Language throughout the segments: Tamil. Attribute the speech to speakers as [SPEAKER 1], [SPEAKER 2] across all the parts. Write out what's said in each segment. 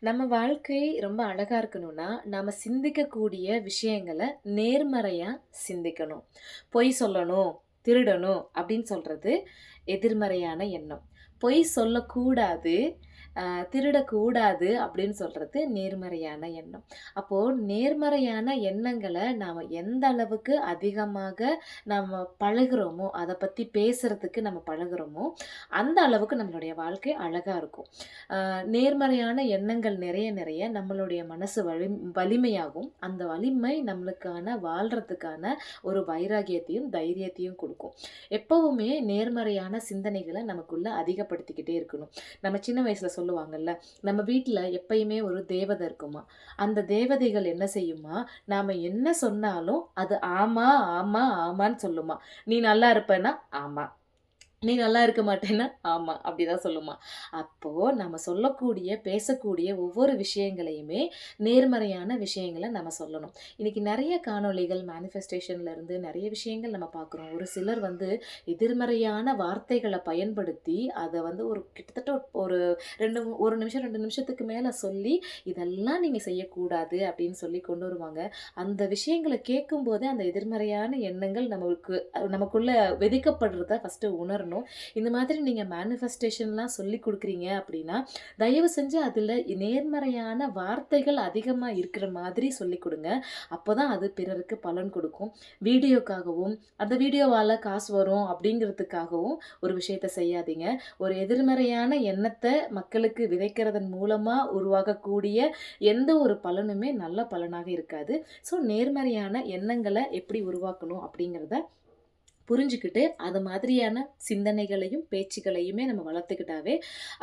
[SPEAKER 1] நம்ம வாழ்க்கை ரொம்ப அழகாக இருக்கணும்னா, நம்ம சிந்திக்கக்கூடிய விஷயங்கள நேர்மறையாக சிந்திக்கணும். பொய் சொல்லணும், திருடணும் அப்படின்னு சொல்கிறது எதிர்மறையான எண்ணம். பொய் சொல்லக்கூடாது, திருடக்கூடாது அப்படின்னு சொல்கிறது நேர்மறையான எண்ணம். அப்போது நேர்மறையான எண்ணங்களை நாம் எந்த அளவுக்கு அதிகமாக நம்ம பழகுறோமோ, அதை பற்றி பேசுகிறதுக்கு நம்ம பழகுறோமோ, அந்த அளவுக்கு நம்மளுடைய வாழ்க்கை அழகாக இருக்கும். நேர்மறையான எண்ணங்கள் நிறைய நிறைய நம்மளுடைய மனசு வலி வலிமையாகும். அந்த வலிமை நம்மளுக்கான வாழ்கிறதுக்கான ஒரு வைராகியத்தையும், தைரியத்தையும் கொடுக்கும் எப்போவுமே நேர்மறையான சிந்தனைகளை நமக்குள்ள அதிகப்படுத்திக்கிட்டே இருக்கணும். நம்ம சின்ன வயசுல சொல்லுவாங்கல்ல, நம்ம வீட்டில் எப்பயுமே ஒரு தேவதை இருக்குமா அந்த தேவதைகள் என்ன செய்யுமா, நாம என்ன சொன்னாலும் அது ஆமா, ஆமா, ஆமான்னு சொல்லுமா நீ நல்லா இருப்பேன்னா ஆமா. நீ நல்லா இருக்க மாட்டேன்னா, ஆமா. அப்படிதான் சொல்லுமா அப்போ நம்ம சொல்லக்கூடிய, பேசக்கூடிய ஒவ்வொரு விஷயங்களையுமே நேர்மறையான விஷயங்களை நம்ம சொல்லணும். இன்றைக்கி நிறைய காணொளிகள் மேனிஃபெஸ்டேஷன்லேருந்து நிறைய விஷயங்கள் நம்ம பார்க்குறோம். ஒரு சிலர் வந்து எதிர்மறையான வார்த்தைகளை பயன்படுத்தி, அதை வந்து ஒரு கிட்டத்தட்ட ஒரு 2 1 நிமிஷம், ரெண்டு நிமிஷத்துக்கு மேலே சொல்லி, இதெல்லாம் நீங்கள் செய்யக்கூடாது அப்படின்னு சொல்லி கொண்டு வருவாங்க. அந்த விஷயங்கள கேட்கும்போதே அந்த எதிர்மறையான எண்ணங்கள் நம்மளுக்கு நமக்குள்ளே விதைக்கப்படுறத ஃபஸ்ட்டு உணரணும். இந்த மாதிரி நீங்கள் மேனிஃபெஸ்டேஷன்லாம் சொல்லிக் கொடுக்குறீங்க அப்படின்னா, தயவு செஞ்சு அதில் நேர்மறையான வார்த்தைகள் அதிகமாக இருக்கிற மாதிரி சொல்லிக் அப்போ தான் அது பிறருக்கு பலன் கொடுக்கும். வீடியோக்காகவும், அந்த வீடியோவால் காசு வரும் அப்படிங்கிறதுக்காகவும் ஒரு விஷயத்த செய்யாதீங்க. ஒரு எதிர்மறையான எண்ணத்தை மக்களுக்கு விதைக்கிறதன் மூலமாக உருவாகக்கூடிய எந்த ஒரு பலனுமே நல்ல பலனாக இருக்காது. ஸோ நேர்மறையான எண்ணங்களை எப்படி உருவாக்கணும் அப்படிங்கிறத புரிஞ்சுக்கிட்டு, அது மாதிரியான சிந்தனைகளையும், பேச்சுகளையுமே நம்ம வளர்த்துக்கிட்டாவே,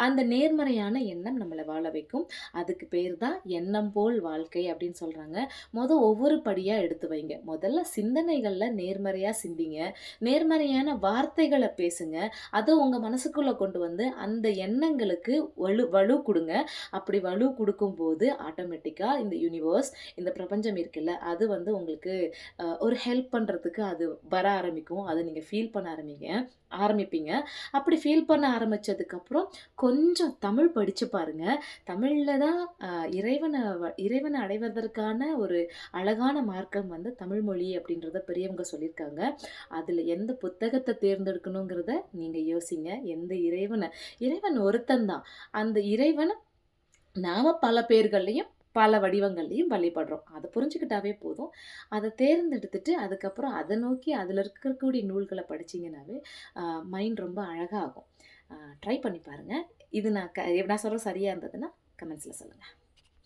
[SPEAKER 1] அந்த நேர்மறையான எண்ணம் நம்மளை வாழ வைக்கும். அதுக்கு பேர் தான் எண்ணம் போல் வாழ்க்கை அப்படின்னு சொல்கிறாங்க மொதல் ஒவ்வொரு படியாக எடுத்து வைங்க. முதல்ல சிந்தனைகளில் நேர்மறையாக சிந்திங்க. நேர்மறையான வார்த்தைகளை பேசுங்க. அதை உங்கள் மனசுக்குள்ளே கொண்டு வந்து அந்த எண்ணங்களுக்கு வலு வலு கொடுங்க அப்படி வலு கொடுக்கும்போது ஆட்டோமேட்டிக்காக இந்த யூனிவர்ஸ், இந்த பிரபஞ்சம் இருக்குல்ல, அது வந்து உங்களுக்கு ஒரு ஹெல்ப் பண்ணுறதுக்கு அது வர ஆரம்பிக்கும். அதை நீங்கள் ஃபீல் பண்ண ஆரம்பிங்க ஆரம்பிப்பீங்க. அப்படி ஃபீல் பண்ண ஆரம்பித்ததுக்கப்புறம் கொஞ்சம் தமிழ் படித்து பாருங்க. தமிழில் தான் இறைவனை இறைவனை வ அடைவதற்கான ஒரு அழகான மார்க்கம் வந்து தமிழ் மொழி அப்படின்றத பெரியவங்க சொல்லியிருக்காங்க. அதில் எந்த புத்தகத்தை தேர்ந்தெடுக்கணுங்கிறத நீங்கள் யோசிங்க. எந்த இறைவனை இறைவன் ஒருத்தன் தான். அந்த இறைவன் நாம பல பேர்களையும் பல வடிவங்கள்லையும் வழிபடுறோம். அதை புரிஞ்சுக்கிட்டாவே போதும். அதை தேர்ந்தெடுத்துட்டு, அதுக்கப்புறம் அதை நோக்கி அதில் இருக்கக்கூடிய நூல்களை படிச்சீங்கன்னாவே, மைண்ட் ரொம்ப அழகாகும் ட்ரை பண்ணி பாருங்கள் இது நான் க நான் சொல்கிறோம் சரியாக இருந்ததுன்னா, கமெண்ட்ஸில் சொல்லுங்கள்